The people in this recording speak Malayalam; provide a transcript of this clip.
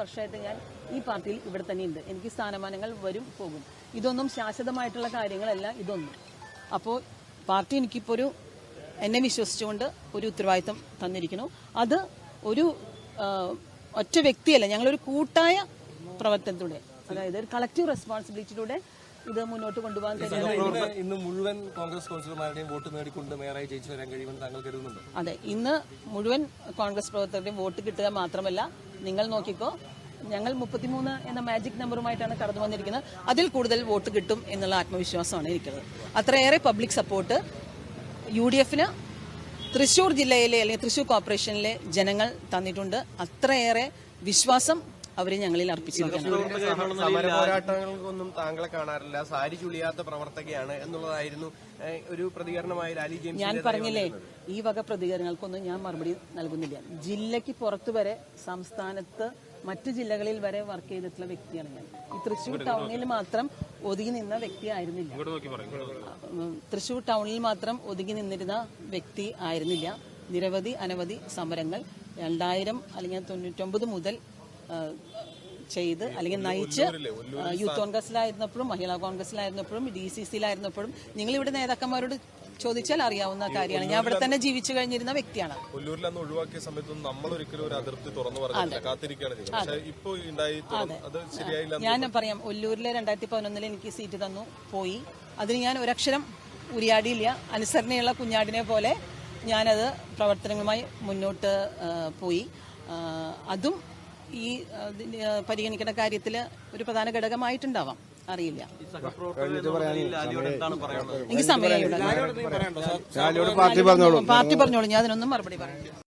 വർഷമായിട്ട് ഞാൻ ഈ പാർട്ടിയിൽ ഇവിടെ തന്നെ ഉണ്ട് എനിക്ക് സ്ഥാനമാനങ്ങൾ വരും പോകും. ഇതൊന്നും ശാശ്വതമായിട്ടുള്ള കാര്യങ്ങളല്ല ഇതൊന്നും. അപ്പോൾ പാർട്ടി എനിക്കിപ്പോൾ ഒരു എന്നെ വിശ്വസിച്ചുകൊണ്ട് ഒരു ഉത്തരവാദിത്തം തന്നിരിക്കുന്നു. അത് ഒരു ഒറ്റ വ്യക്തിയല്ല ഞങ്ങളൊരു കൂട്ടായ പ്രവർത്തനത്തിലൂടെ അതായത് ഒരു കളക്റ്റീവ് റെസ്പോൺസിബിലിറ്റിയിലൂടെ ഇത് മുന്നോട്ട് കൊണ്ടുപോകാൻ ഇന്ന് മുഴുവൻ കോൺഗ്രസ് കൗൺസിലർമാരുടെയും വോട്ട് നേടിക്കൊണ്ട് മേയറായി ജയിച്ചു വരാൻ കഴിയുമെന്ന് താങ്കൾ കരുതുന്നുണ്ടോ. അതെ ഇന്ന് മുഴുവൻ കോൺഗ്രസ് പ്രവർത്തകരുടെയും വോട്ട് കിട്ടുക മാത്രമല്ല നിങ്ങൾ നോക്കിക്കോ. ഞങ്ങൾ മുപ്പത്തിമൂന്ന് എന്ന മാജിക് നമ്പറുമായിട്ടാണ് കടന്നു വന്നിരിക്കുന്നത്. അതിൽ കൂടുതൽ വോട്ട് കിട്ടും എന്നുള്ള ആത്മവിശ്വാസമാണ് ഇരിക്കുന്നത്. അത്രയേറെ പബ്ലിക് സപ്പോർട്ട് യു ഡി എഫിന് തൃശൂർ ജില്ലയിലെ അല്ലെങ്കിൽ തൃശൂർ കോർപ്പറേഷനിലെ ജനങ്ങൾ തന്നിട്ടുണ്ട്. അത്രയേറെ വിശ്വാസം അവർ ഞങ്ങളിൽ അർപ്പിച്ചിരിക്കുകയാണ് സമര പോരാട്ടങ്ങൾക്കൊന്നും താങ്കളെ കാണാറില്ല. സാരി ചുളിയാത്ത പ്രവർത്തകയാണ് എന്നുള്ളതായിരുന്നു ഒരു പ്രതികരണമായി ലാലി ജെയിംസ് ഞാൻ പറഞ്ഞില്ലേ ഈ വക പ്രതികരണങ്ങൾക്കൊന്നും ഞാൻ മറുപടി നൽകുന്നില്ല. ജില്ലയ്ക്ക് പുറത്തു വരെ സംസ്ഥാനത്ത് മറ്റു ജില്ലകളിൽ വരെ വർക്ക് ചെയ്തിട്ടുള്ള വ്യക്തിയാണ് ഞാൻ. ഈ തൃശ്ശൂർ ടൗണിൽ മാത്രം ഒതുങ്ങി നിന്ന വ്യക്തി ആയിരുന്നില്ല. തൃശ്ശൂർ ടൗണിൽ മാത്രം ഒതുങ്ങി നിന്നിരുന്ന വ്യക്തി ആയിരുന്നില്ല. നിരവധി അനവധി സമരങ്ങൾ രണ്ടായിരം അല്ലെങ്കിൽ തൊണ്ണൂറ്റൊമ്പത് മുതൽ ചെയ്ത് അല്ലെങ്കിൽ നയിച്ച് യൂത്ത് കോൺഗ്രസിലായിരുന്നപ്പോഴും മഹിളാ കോൺഗ്രസിലായിരുന്നപ്പോഴും ഡി സി സിയിലായിരുന്നപ്പോഴും നിങ്ങളിവിടെ നേതാക്കന്മാരോട് ചോദിച്ചാൽ അറിയാവുന്ന കാര്യമാണ്. ഞാൻ ഇവിടെ തന്നെ ജീവിച്ചു കഴിഞ്ഞിരുന്ന വ്യക്തിയാണ്. കൊല്ലൂരിൽ അന്ന് ഒഴിവാക്കിയ സമയത്തൊന്നും നമ്മൾ ഒരിക്കലും ഒരു അതിർത്തി തുറന്നു പറഞ്ഞില്ല കാത്തിരിക്കുകയാണ് ഞാൻ പറയാം ഒല്ലൂരിലെ രണ്ടായിരത്തി പതിനൊന്നിൽ എനിക്ക് സീറ്റ് തന്നു പോയി. അതിന് ഞാൻ ഒരക്ഷരം ഉരിയാടിയില്ല. അനുസരണയുള്ള കുഞ്ഞാടിനെ പോലെ ഞാനത് പ്രവർത്തനങ്ങളുമായി മുന്നോട്ട് പോയി. അതും ഈ പരിഗണിക്കുന്ന പരിഗണിക്കേണ്ട കാര്യത്തിൽ ഒരു പ്രധാന ഘടകമായിട്ടുണ്ടാവാം. അറിയില്ല. എനിക്ക് സമയം പാർട്ടി പറഞ്ഞോളൂ. പാർട്ടി പറഞ്ഞോളൂ. ഞാൻ അതിനൊന്നും മറുപടി പറഞ്ഞു